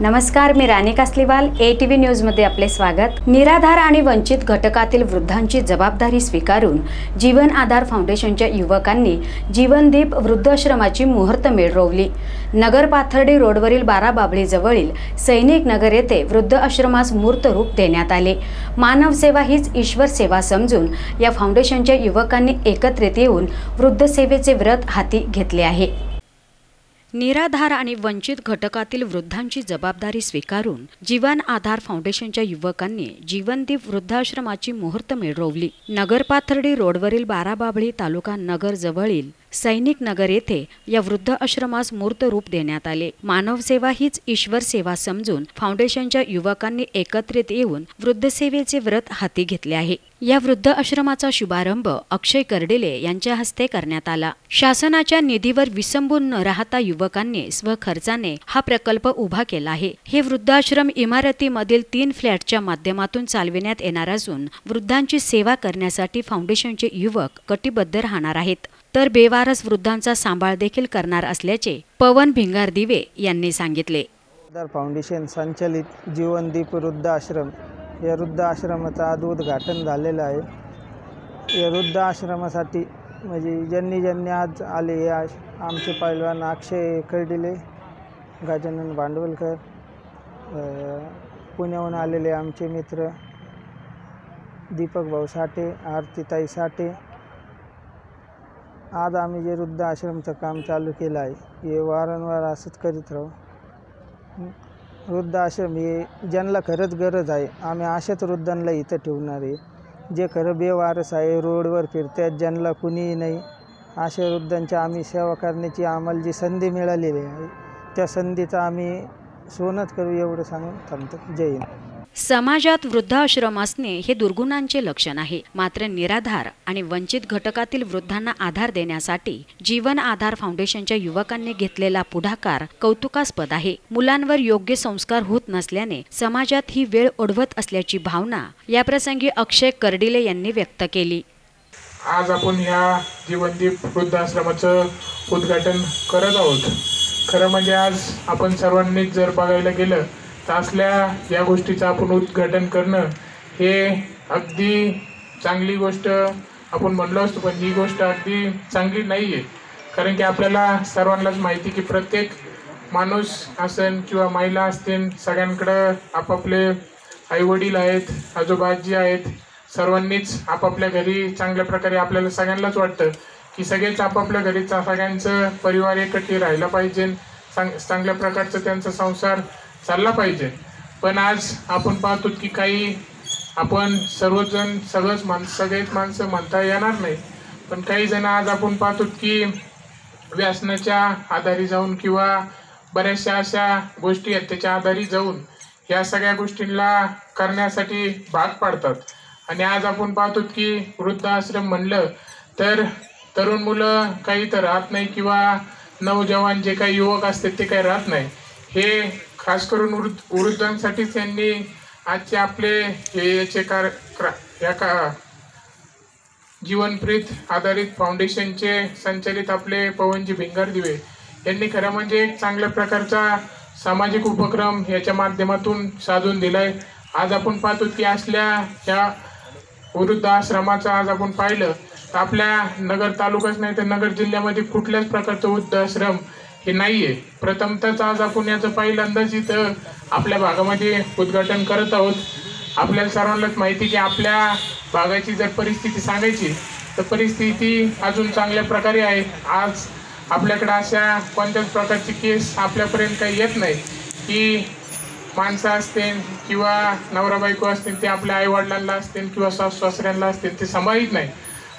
नमस्कार मी Rani Kasliwal A T V न्यूजमध्ये आपले स्वागत. निराधार आणि वंचित घटकातील वृद्धांची जबाबदारी स्वीकारून जीवन आधार फाउंडेशनच्या युवकांनी जीवनदीप वृद्धाश्रमाची मुहूर्तमेढ रोवली नगर पाथर्डी रोडवरील बाराबाबळीजवळील सैनिक नगर येथे वृद्ध आश्रमास मूर्त रूप देण्यात आले. मानव सेवा हीच ईश्वर सेवा समजून या फाउंडेशनच्या युवकांनी एकत्रित येऊन वृद्धसेवेचे व्रत हाती घेतले आहे. निराधार आणि वंचित घटकातील वृद्धांची जबाबदारी स्वीकारून जीवन आधार फाउंडेशनच्या युवकांनी जीवनदीप वृद्धाश्रमाची मुहूर्त रोवली नगरपाथर्डी रोडवरील बाराबाबळी तालुका नगर जवळील सैनिक नगर येथे या वृद्ध आश्रमास मूर्त रूप देण्यात आले. मानव सेवा हीच ईश्वर सेवा समजून फाउंडेशनच्या युवकांनी एकत्रित येऊन वृद्ध सेवेचे व्रत हाती घेतले आहे. या वृद्ध आश्रमाचा शुभारंभ अक्षय कर्डिले यांच्या हस्ते करण्यात आला. शासनाच्या निधीवर विसंबून न राहता युवकांनी स्वखर्चाने हा प्रकल्प उभा केला आहे. हे वृद्धाश्रम इमारतीमधील तीन फ्लॅटच्या माध्यमातून चालविण्यात येणार असून वृद्धांची सेवा करण्यासाठी फाउंडेशनचे युवक कटिबद्ध राहणार आहेत. तर बेवारस वृद्धांचा सांभाळ देखील करणार असल्याचे पवन भिंगार दिवे यांनी सांगितले. फाउंडेशन संचलित जीवनदीप वृद्ध आश्रम या वृद्ध आश्रमाचं आज उद्घाटन झालेलं आहे. या वृद्ध आश्रमासाठी म्हणजे ज्यांनी ज्यांनी आज आले या आमचे पैलवान अक्षय कर्डिले गजानन भांडवलकर पुण्याहून आलेले आमचे मित्र दीपक भाऊ साठे आरतीताई साठे आज आम्ही जे वृद्ध आश्रमचं काम चालू केलं आहे हे वारंवार असंच करीत राहू. वृद्ध आश्रम हे ज्यांना खरंच गरज आहे आम्ही अशाच वृद्धांना इथं ठेवणार आहे. जे खरं बेवारस आहे रोडवर फिरतात ज्यांना कुणीही नाही अशा वृद्धांची आम्ही सेवा करण्याची आम्हाला जी संधी मिळालेली आहे त्या संधीचा आम्ही सोनच करू एवढं सांगून थांबतो. जय हिंद. समाजात वृद्धाश्रम असणे हे दुर्गुणांचे लक्षण आहे. मात्र निराधार आणि वंचित घटकातील वृद्धांना आधार देण्यासाठी जीवन आधार फाउंडेशनच्या युवकांनी घेतलेला पुढाकार कौतुकास्पद आहे. मुलांवर योग्य संस्कार होत नसल्याने समाजात ही वेळ ओढवत असल्याची भावना याप्रसंगी अक्षय कर्डिले यांनी व्यक्त केली. आज आपण ह्या जीवनदीप वृद्धाश्रमाचं उद्घाटन करत आहोत. खरं म्हणजे आज आपण सर्वांनीच जर बघायला गेलं तासल्या असल्या या गोष्टीचं आपण उद्घाटन करणं हे अगदी चांगली गोष्ट आपण म्हणलो असतो पण ही गोष्ट अगदी चांगली नाही आहे कारण की आपल्याला सर्वांनाच माहिती की प्रत्येक माणूस असेल किंवा महिला असतील सगळ्यांकडं आपापले आईवडील आहेत आजोबाजी आहेत सर्वांनीच आपापल्या घरी चांगल्या प्रकारे आपल्याला सगळ्यांनाच वाटतं की सगळेच आपापल्या घरीचा सगळ्यांचं परिवार एकत्र राहिला पाहिजे. चांग चांगल्या प्रकारचं त्यांचा संसार चालला पाहिजे. पण आज आपण पाहतो की काही आपण सर्वजण सगळंच माणसं सगळेच माणसं म्हणता येणार नाही. पण काही जण आज आपण पाहतो की व्यसनाच्या आधारी जाऊन किंवा बऱ्याचशा अशा गोष्टी आहेत त्याच्या आधारी जाऊन या सगळ्या गोष्टींना करण्यासाठी भाग पाडतात. आणि आज आपण पाहतो की वृद्धाश्रम म्हणलं तर तरुण मुलं काही तर राहत नाही किंवा नवजवान जे काही युवक असतात ते काही राहत नाही. हे खास करून वृद्ध वृद्धांसाठीच त्यांनी आजचे आपले हे याचे कार या का जीवनप्रीत आधारित फाउंडेशनचे संचालित आपले पवनजी भिंगार दिवे. यांनी खरं म्हणजे एक चांगल्या प्रकारचा सामाजिक उपक्रम याच्या माध्यमातून साधून दिलाय. आज आपण पाहतो की असल्या ह्या वृद्धाश्रमाचं आज आपण पाहिलं तर आपल्या नगर तालुकाच नाही तर नगर जिल्ह्यामध्ये कुठल्याच प्रकारचं वृद्धाश्रम हे नाही आहे प्रथमतःच आज आपण याचं पहिल्यांदाच इथं आपल्या भागामध्ये उद्घाटन करत आहोत. आपल्याला सर्वांनाच माहिती की आपल्या भागाची जर परिस्थिती सांगायची तर परिस्थिती अजून चांगल्या प्रकारे आहे. आज आपल्याकडे अशा कोणत्याच प्रकारची केस आपल्यापर्यंत काही येत नाही की माणसं असतील किंवा नवरा बायको असतील ते आपल्या आईवडिलांना असतील किंवा सासू सासऱ्यांना असतील ते सांभाळीत नाही.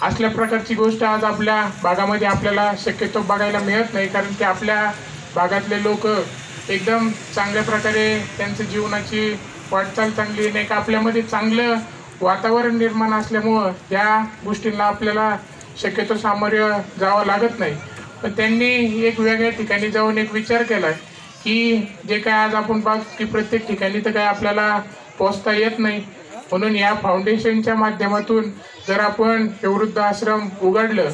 असल्या प्रकारची गोष्ट आज आपल्या भागामध्ये आपल्याला शक्यतो बघायला मिळत नाही कारण की आपल्या भागातले लोक एकदम चांगल्या प्रकारे त्यांचं जीवनाची वाटचाल चांगली नाही का? आपल्यामध्ये चांगलं वातावरण निर्माण असल्यामुळं या गोष्टींना आपल्याला शक्यतो सामोरं जावं लागत नाही. पण त्यांनी एक वेगळ्या ठिकाणी जाऊन एक विचार केला की जे काय आज आपण पाहतो की प्रत्येक ठिकाणी तर काय आपल्याला पोचता येत नाही. म्हणून या फाउंडेशनच्या माध्यमातून जर आपण हे वृद्ध आश्रम उघडलं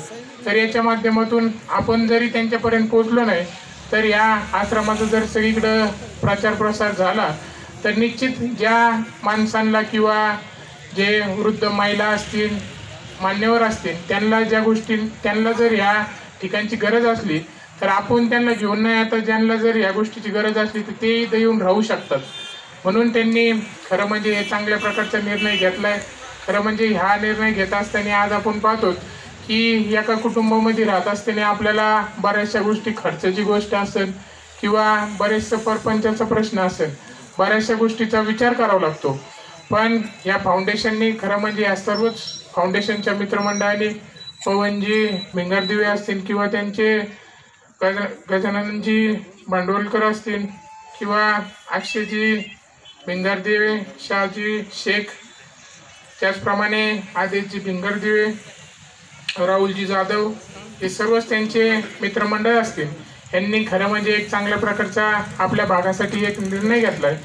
तर याच्या माध्यमातून आपण जरी त्यांच्यापर्यंत पोहोचलो नाही तर या आश्रमाचा जर सगळीकडं प्रचार प्रसार झाला तर निश्चित ज्या माणसांना किंवा जे वृद्ध महिला असतील मान्यवर असतील त्यांना ज्या गोष्टी त्यांना जर ह्या ठिकाणची गरज असली तर आपण त्यांना घेऊन नाही आता ज्यांना जर या गोष्टीची गरज असली तर ते इथं येऊन राहू शकतात. म्हणून त्यांनी खरं म्हणजे हे चांगल्या प्रकारचा निर्णय घेतलाय. खरं म्हणजे हा निर्णय घेत असताना आज आपण पाहतो की एका कुटुंबामध्ये राहत असताना आपल्याला बऱ्याचशा गोष्टी खर्चाची गोष्ट असेल किंवा बरेचसं परपंचाचा प्रश्न असेल बऱ्याचशा गोष्टीचा विचार करावा लागतो. पण या फाउंडेशनने खरं म्हणजे या सर्वच फाउंडेशनच्या मित्रमंडळाने पवनजी भिंगारदिवे असतील किंवा त्यांचे गज गजाननजी भांडवलकर असतील किंवा अक्षयजी भिंगरदिवे शहाजी शेख. त्याचप्रमाणे आदिलजी भिंगरदिवे राहुलजी जाधव. हे सर्वच त्यांचे मित्रमंडळ असतील. यांनी खरं म्हणजे एक चांगल्या प्रकारचा आपल्या भागासाठी एक निर्णय घेतला आहे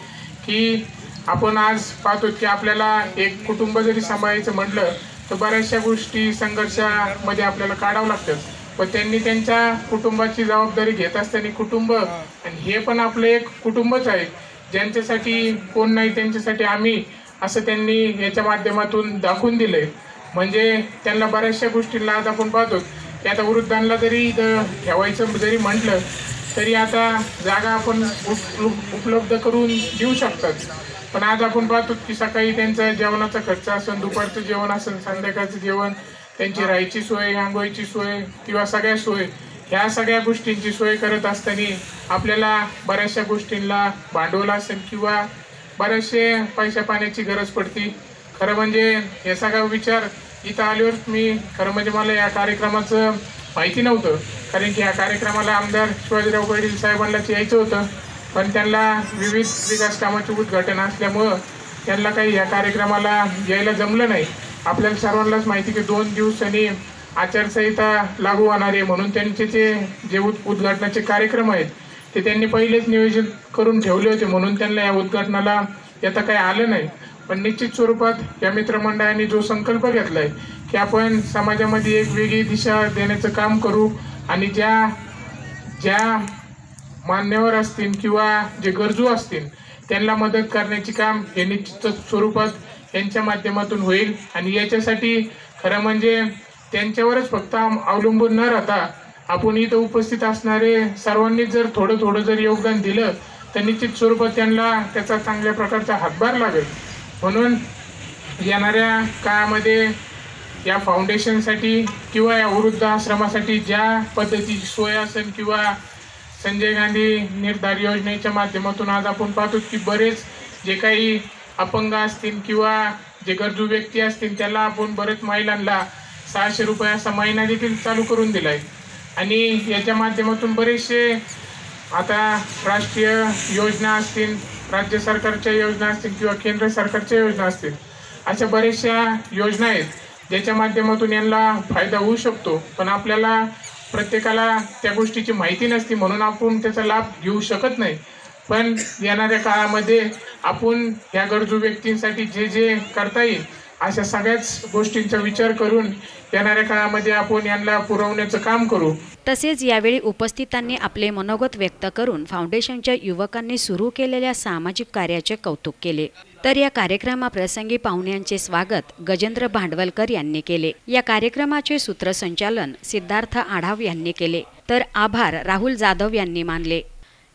की आपण आज पाहतो की आपल्याला एक कुटुंब जरी सांभाळायचं म्हटलं तर बऱ्याचशा गोष्टी संघर्षामध्ये आपल्याला काढावं लागतात. पण त्यांनी त्यांच्या कुटुंबाची जबाबदारी घेत असताना कुटुंब आणि हे पण आपलं एक कुटुंबच आहे. ज्यांच्यासाठी कोण नाही त्यांच्यासाठी आम्ही असं त्यांनी याच्या माध्यमातून दाखवून दिलंय. म्हणजे त्यांना बऱ्याचशा गोष्टींना आज आपण पाहतो की आता वृद्धांना जरी इथं ठेवायचं जरी म्हटलं तरी आता जागा आपण उप- उप- उपलब्ध करून देऊ शकतात. पण आज आपण पाहतो की सकाळी त्यांचा जेवणाचा खर्च असेल दुपारचं जेवण असेल संध्याकाळचं जेवण त्यांची राहायची सोय आंघोळीची सोय किंवा सगळ्या सोय ह्या सगळ्या गोष्टींची सोय करत असताना आपल्याला बऱ्याचशा गोष्टींना भांडवल असेल किंवा बरेचसे पैशा पाण्याची गरज पडती. खरं म्हणजे हे सगळा विचार इथं आल्यावर मी खरं म्हणजे मला या कार्यक्रमाचं माहिती नव्हतं. कारण की या कार्यक्रमाला आमदार शिवाजीराव पाटील साहेबांनाच यायचं होतं. पण त्यांना विविध विकास कामाचे उद्घाटन असल्यामुळं त्यांना काही या कार्यक्रमाला यायला जमलं नाही. आपल्याला सर्वांनाच माहिती की दोन दिवसांनी आचारसंहिता लागू होणार आहे म्हणून त्यांचे ते जे उद उद्घाटनाचे कार्यक्रम आहेत ते त्यांनी पहिलेच नियोजन करून ठेवले होते म्हणून त्यांना या उद्घाटनाला येता काही आलं नाही. पण निश्चित स्वरूपात या मित्रमंडळाने जो संकल्प घेतला आहे की आपण समाजामध्ये एक वेगळी दिशा देण्याचं काम करू आणि ज्या ज्या मान्यवर असतील किंवा जे गरजू असतील त्यांना मदत करण्याचे काम हे निश्चित स्वरूपात यांच्या माध्यमातून होईल. आणि याच्यासाठी खरं म्हणजे त्यांच्यावरच फक्त अवलंबून न राहता आपण इथं उपस्थित असणारे सर्वांनीच जर थोडं थोडं जर योगदान दिलं तर निश्चित स्वरूपात त्यांना त्याचा चांगल्या प्रकारचा हातभार लागेल. म्हणून येणाऱ्या काळामध्ये या फाउंडेशनसाठी किंवा या वृद्ध आश्रमासाठी ज्या पद्धतीची सोय असेल किंवा संजय गांधी निर्धार योजनेच्या माध्यमातून आज आपण पाहतो की बरेच जे काही अपंग असतील किंवा जे गरजू व्यक्ती असतील त्याला आपण बरेच महिलांना सहाशे रुपये असा महिना देखील चालू करून दिला आहे आणि याच्या माध्यमातून बरेचसे आता राष्ट्रीय योजना असतील राज्य सरकारच्या योजना असतील किंवा केंद्र सरकारच्या योजना असतील अशा बऱ्याचशा योजना आहेत ज्याच्या माध्यमातून यांना फायदा होऊ शकतो. पण आपल्याला प्रत्येकाला त्या गोष्टीची माहिती नसते म्हणून आपण त्याचा लाभ घेऊ शकत नाही. पण येणाऱ्या काळामध्ये आपण या गरजू व्यक्तींसाठी जे जे करता येईल अशा सगळ्याच गोष्टींचा विचार करून येणाऱ्या काळामध्ये आपण यांना पुरवण्याचं काम करू. तसेच यावेळी उपस्थितांनी आपले मनोगत व्यक्त करून फाउंडेशनच्या युवकांनी सुरू केलेल्या सामाजिक कार्याचे कौतुक केले. तर या कार्यक्रमाप्रसंगी पाहुण्यांचे स्वागत गजेंद्र भांडवलकर यांनी केले. या कार्यक्रमाचे सूत्रसंचालन सिद्धार्थ आढाव यांनी केले. तर आभार राहुल जाधव यांनी मानले.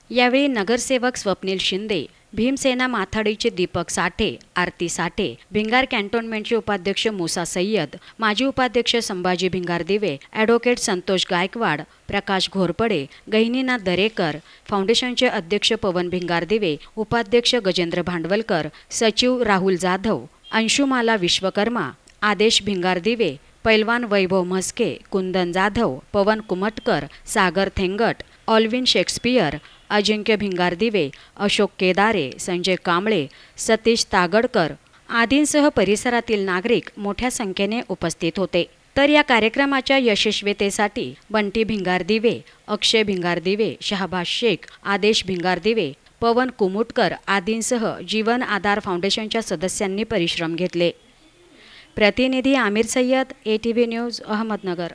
यावेळी नगरसेवक स्वप्नील शिंदे भीमसेना माथाडीचे दीपक साठे आरती साठे भिंगार कॅन्टोन्मेंटचे उपाध्यक्ष मुसा सय्यद माजी उपाध्यक्ष संभाजी भिंगार दिवे ॲडव्होकेट संतोष गायकवाड प्रकाश घोरपडे गहिनीनाथ दरेकर फाउंडेशनचे अध्यक्ष पवन भिंगार दिवे उपाध्यक्ष गजेंद्र भांडवलकर सचिव राहुल जाधव अंशुमाला विश्वकर्मा आदेश भिंगार दिवे पैलवान Vaibhav Mhaske Kundan Jadhav Pawan कुमटकर Sagar Thengat Alvin Shakespeare Ajinkya Bhingardive Ashok Kedare Sanjay Kamble Satish Tagadkar आदींसह परिसरातील नागरिक मोठ्या संख्येने उपस्थित होते. तर या कार्यक्रमाच्या यशस्वीतेसाठी बंटी भिंगार दिवे अक्षय भिंगार दिवे शहाबाज शेख आदेश भिंगार दिवे पवन कुमुटकर आदींसह जीवन आधार फाउंडेशनच्या सदस्यांनी परिश्रम घेतले. प्रतिनिधी Aamir Sayyad A T V news Ahmednagar.